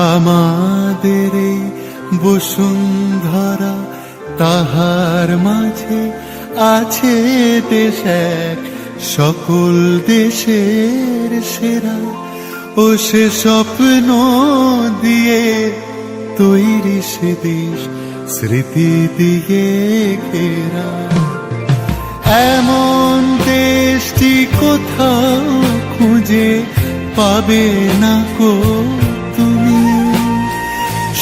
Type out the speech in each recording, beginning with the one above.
আমাদের বসুন্ধরা তাহার মাঝে আছে দেশ এক, সকল দেশের সেরা। ও সে স্বপ্ন দিয়ে তৈরি সে দেশ, স্মৃতি দিয়ে ঘেরা। এমন দেশটি কোথাও খুঁজে পাবে না কো তুমি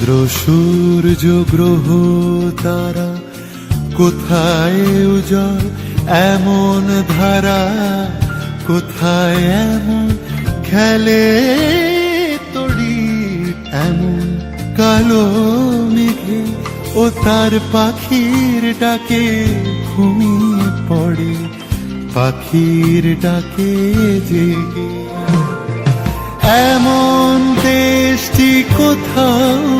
চন্দ্র, সূর্য, গ্রহ, তারা কোথায় উজল এমন ধারা কোথায় এমন? খেলে তড়ি এমন কালো মেঘে ও তার পাখির ডাকে ঘুমিয়ে পড়ে। পাখির ডাকে জেগে এমন দেশটি কোথাও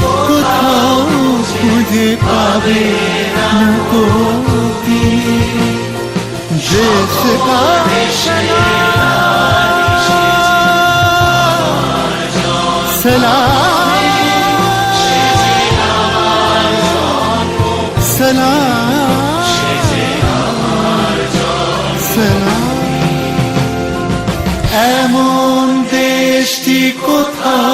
কোথাও খুঁজে পাবে না কোটি দেশ সালাম সালাম সালাম এমন দেশটি কোথাও